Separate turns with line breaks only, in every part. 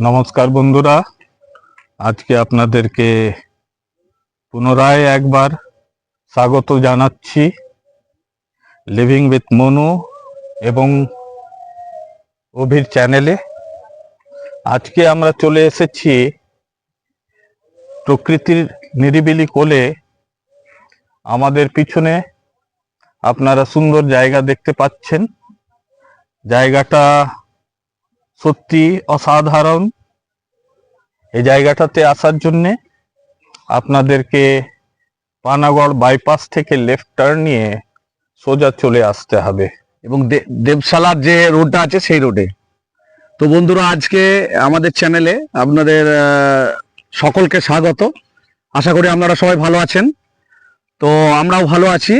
নমস্কার বন্ধুরা। আজকে আপনাদেরকে পুনরায় একবার স্বাগত জানাচ্ছি। লিভিং উইথ মনু এবং অভির চ্যানেলে আজকে আমরা চলে এসেছি প্রকৃতির নিরিবিলি কোলে। আমাদের পিছনে আপনারা সুন্দর জায়গা দেখতে পাচ্ছেন। জায়গাটা সত্যি অসাধারণ এই জায়গাটাতে আসার জন্যে আপনাদেরকে পানাগড় বাইপাস থেকে লেফট টার্ন নিয়ে সোজা চলে আসতে হবে।
এবং দেবশালার যে রোডটা আছে সেই রোডে তো বন্ধুরা, আজকে আমাদের চ্যানেলে আপনাদের সকলকে স্বাগত। আশা করি আপনারা সবাই ভালো আছেন। তো আমরাও ভালো আছি।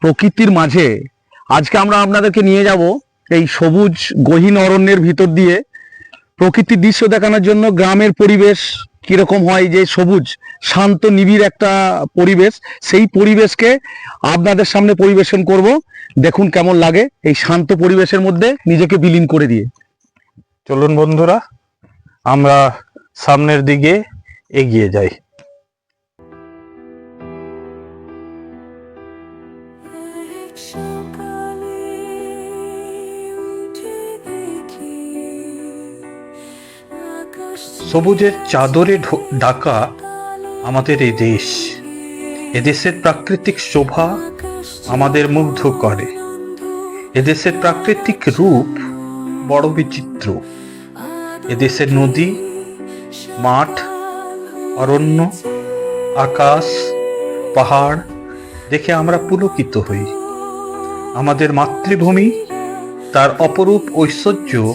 প্রকৃতির মাঝে আজকে আমরা আপনাদেরকে নিয়ে যাব এই সবুজ গহীন অরণ্যের ভিতর দিয়ে প্রকৃতির দৃশ্য দেখানোর জন্য গ্রামের পরিবেশ কীরকম হয়, যে সবুজ, শান্ত, নিবিড় একটা পরিবেশ, সেই পরিবেশকে আপনাদের সামনে পরিবেশন করব। দেখুন কেমন লাগে এই শান্ত পরিবেশের মধ্যে নিজেকে বিলীন করে দিয়ে।
চলুন বন্ধুরা, আমরা সামনের দিকে এগিয়ে যাই। সবুজের চাদরে ঢাকা আমাদের এই দেশ। এদেশের প্রাকৃতিক শোভা আমাদের মুগ্ধ করে। এদেশের প্রাকৃতিক রূপ বড় বিচিত্র। এদেশের নদী, মাঠ, অরণ্য, আকাশ, পাহাড় দেখে আমরা পুলকিত হই। আমাদের মাতৃভূমি তার অপরূপ ঐশ্বর্য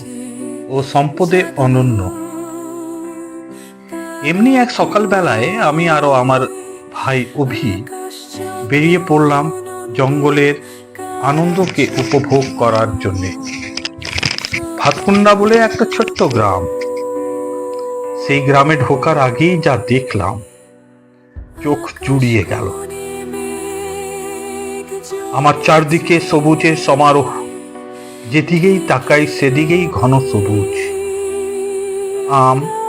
ও সম্পদে অনন্য। এমনি এক সকালবেলায় আমি আরও আমার ভাই অভি বেরিয়ে পড়লাম জঙ্গলের আনন্দকে উপভোগ করার জন্য। ভাতকুন্ডা বলে একটা ছোট্ট গ্রাম। সেই গ্রামে ঢোকার আগেই যা দেখলাম, চোখ জুড়িয়ে গেল। আমার চারদিকে সবুজের সমারোহ, যেদিকেই তাকাই সেদিকেই ঘন সবুজ। আম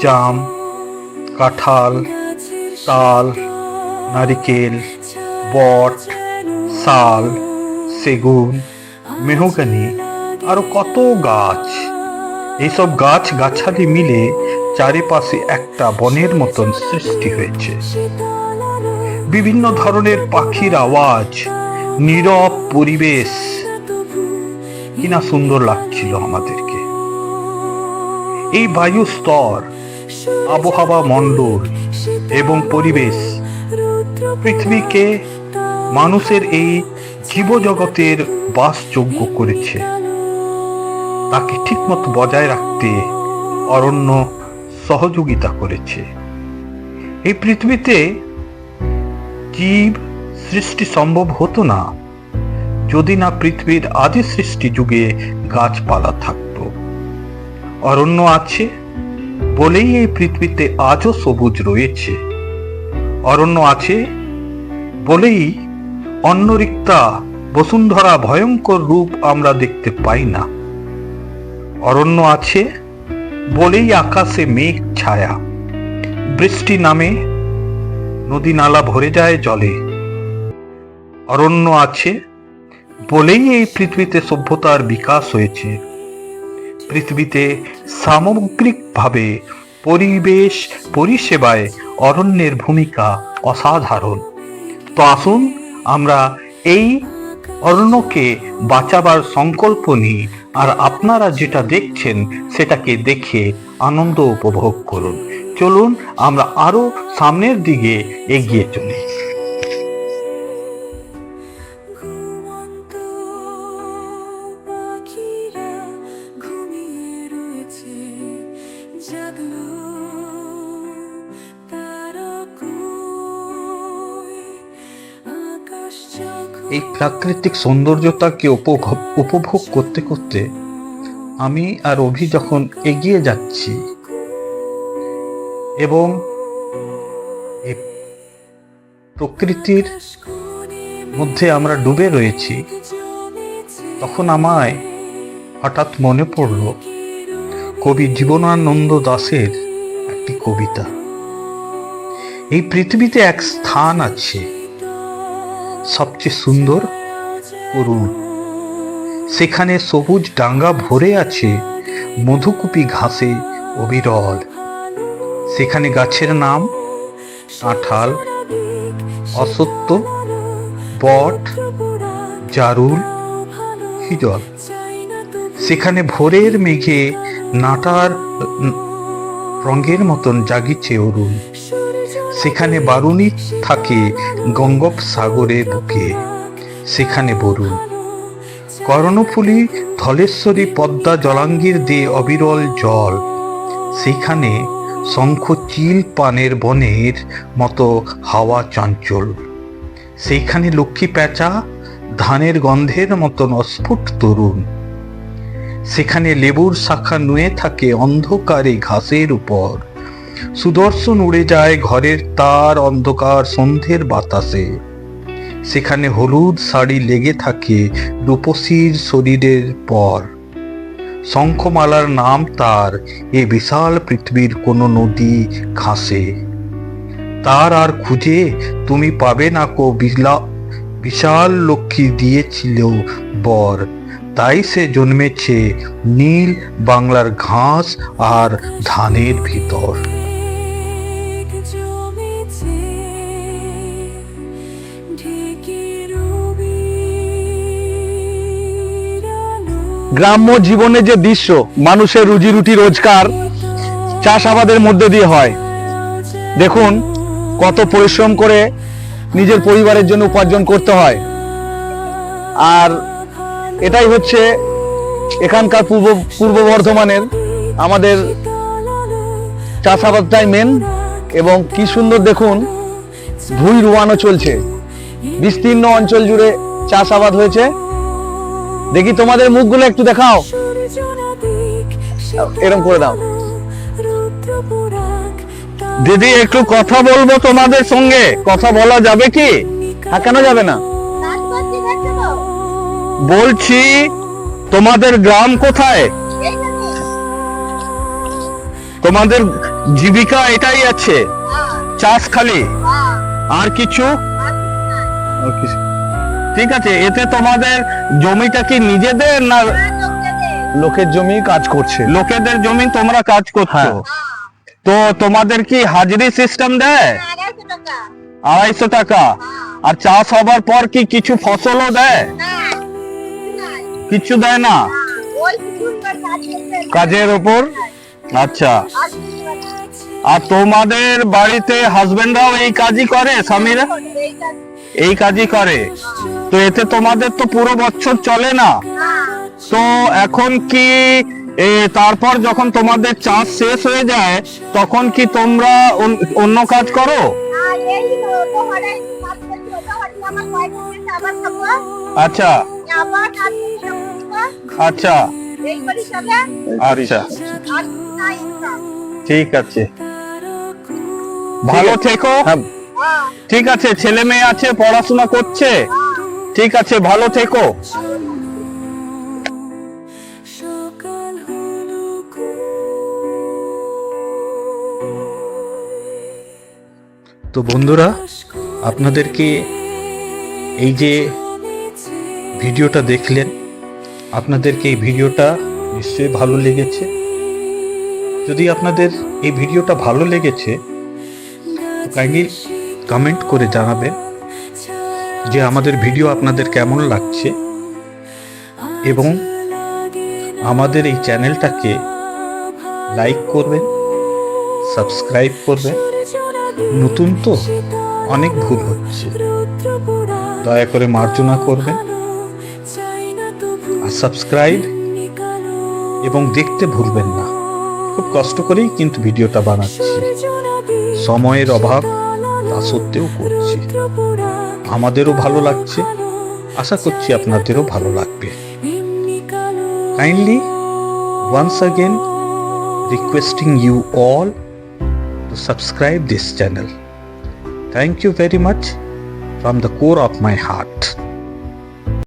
জাম, কাঁঠাল, তাল, নারিকেল, বট, শাল, সেগুন, মেহগানি, আরও কত গাছ। এইসব গাছ গাছালি মিলে চারিপাশে একটা বনের মতন সৃষ্টি হয়েছে। বিভিন্ন ধরনের পাখির আওয়াজ, নীরব পরিবেশ কিনা সুন্দর লাগছিল আমাদেরকে। এই বায়ু স্তর আবহাওয়া মণ্ডল এবং পরিবেশ। পৃথিবীকে মানুষের এই জীবজগতের বাসযোগ্য করেছে। তাকে ঠিকমতো বজায় রাখতে অরণ্য সহযোগিতা করেছে। এই পৃথিবীতে জীব সৃষ্টি সম্ভব হতো না, যদি না পৃথিবীর আদি সৃষ্টি যুগে গাছপালা থাকতো। অরণ্য আছে বলেই এই পৃথিবীতে আজও সবুজ রয়েছে। অরণ্য আছে বলেই অন্নরিক্তা বসুন্ধরা ভয়ঙ্কর রূপ আমরা দেখতে পাই না। অরণ্য আছে বলেই আকাশে মেঘ ছায়া। বৃষ্টি নামে নদী নালা ভরে যায় জলে। অরণ্য আছে বলেই এই পৃথিবীতে সভ্যতার বিকাশ হয়েছে। পৃথিবীতে সামগ্রিকভাবে পরিবেশ পরিষেবায় অরণ্যের ভূমিকা অসাধারণ। তো আসুন আমরা এই অরণ্যকে বাঁচাবার সংকল্প নিই আর আপনারা যেটা দেখছেন সেটাকে দেখে আনন্দ উপভোগ করুন। চলুন আমরা আরও সামনের দিকে এগিয়ে চলি। এই প্রাকৃতিক সৌন্দর্যতাকে উপভোগ করতে করতে আমি আর অভি যখন এগিয়ে যাচ্ছি এবং প্রকৃতির মধ্যে আমরা ডুবে রয়েছি, তখন আমায় হঠাৎ মনে পড়ল কবি জীবনানন্দ দাশের একটি কবিতা। এই পৃথিবীতে এক স্থান আছে। সবচেয়ে সুন্দর করুণ সেখানে সবুজ ডাঙ্গা ভরে আছে মধুকুপি ঘাসে অবিরল। সেখানে গাছের নাম কাঁঠাল অসত্য, বট, জারুল, হিজল। সেখানে ভোরের মেঘে নাটার রঙের মতন জাগিছে অরুণ। সেখানে বারুণী থাকে গঙ্গোপ সাগরে বুকে। সেখানে বরুণ। কর্ণফুলী ধলেশ্বরী পদ্মা জলাঙ্গির দে অবিরল জল। সেখানে শঙ্খ চিল পানের বনের মতো হাওয়া চঞ্চল। সেইখানে লক্ষ্মী প্যাঁচা ধানের গন্ধের মতন অস্ফুট তরুণ। সেখানে লেবুর শাখা নুয়ে থাকে অন্ধকারে ঘাসের উপর। সুদর্শন উড়ে যায় ঘরের তার অন্ধকার সন্ধ্যের বাতাসে। সেখানে হলুদ শাড়ি লেগে থাকে রূপসীর শরীরের পর। শঙ্খমালার নাম তার, এ বিশাল পৃথিবীর কোনো নদী ঘাসে। তার আর খুঁজে তুমি পাবে না কো বিলা, বিশাল লক্ষ্মী দিয়েছিল বর। তাই সে জন্মেছে নীল বাংলার ঘাস আর ধানের ভিতর।
গ্রাম্য জীবনে যে দৃশ্য, মানুষের রুজি রুটি রোজগার, চাষাবাদের মধ্যে দিয়ে হয়। দেখুন, কত পরিশ্রম করে নিজের পরিবারের জন্য উপার্জন করতে হয়। আর এটাই হচ্ছে এখানকার পূর্ব পূর্ব বর্ধমানের আমাদের চাষাবাদটাই মেন এবং কি সুন্দর দেখুন, ভুঁই রুয়ানো চলছে। বিস্তীর্ণ অঞ্চল জুড়ে চাষাবাদ হয়েছে। দেখি তোমাদের মুখগুলো একটু দেখাও। এরম করে দাও। দিদি, একটু কথা বলব তোমাদের সঙ্গে। কথা বলা যাবে কি? হ্যাঁ কেন যাবে না? বলছি, তোমাদের গ্রাম কোথায়? তোমাদের জীবিকা এটাই আছে। চাষ খালি। আর কিছু?
আর কিছু।
ঠিক আছে এতে তোমাদের জমিটা কি নিজেদের না লোকের জমি কাজ করছে? লোকেদের জমি তোমরা কাজ করছ? তো তোমাদের কি হাজিরি সিস্টেম দেয়?
আড়াইশো টাকা।
আর চাষ হবার পর কি কিছু ফসলও দেয়?
না
কিছু দেয় না? কাজের ওপর আচ্ছা।
আর
তোমাদের বাড়িতে হাজবেন্ডরাও এই কাজই করে স্বামীরা?
এই
কাজই করে। তো এতে তোমাদের তো পুরো বছর চলে না? তো এখন কি তারপর যখন তোমাদের চাষ শেষ হয়ে যায় তখন কি তোমরা অন- অন্য কাজ করো? আচ্ছা। আচ্ছা। আচ্ছা। ঠিক আছে। ভালো থেকো।
হ্যাঁ।
ঠিক আছে ছেলে মেয়ে আছে পড়াশোনা করছে। ঠিক আছে ভালো থেকো।
তো বন্ধুরা আপনাদেরকে এই যে ভিডিওটা দেখলেন আপনাদেরকে এই ভিডিওটা নিশ্চয়ই ভালো লেগেছে। যদি আপনাদের এই ভিডিওটা ভালো লেগেছে কাইন্ডলি কমেন্ট করে জানাবেন। যে আমাদের ভিডিও আপনাদের কেমন লাগছে এবং আমাদের এই চ্যানেলটাকে লাইক করবেন, সাবস্ক্রাইব করবেন। নতুন তো অনেক ভুল হচ্ছে। দয়া করে মার্জনা করবেন আর সাবস্ক্রাইব এবং দেখতে ভুলবেন না। খুব কষ্ট করেই কিন্তু ভিডিওটা বানাচ্ছি। সময়ের অভাব তা সত্ত্বেও করছি। আমাদেরও ভালো লাগছে। আশা করছি আপনাদেরও ভালো লাগবে। Kindly once again requesting you all to subscribe this channel thank you very much from the core of my heart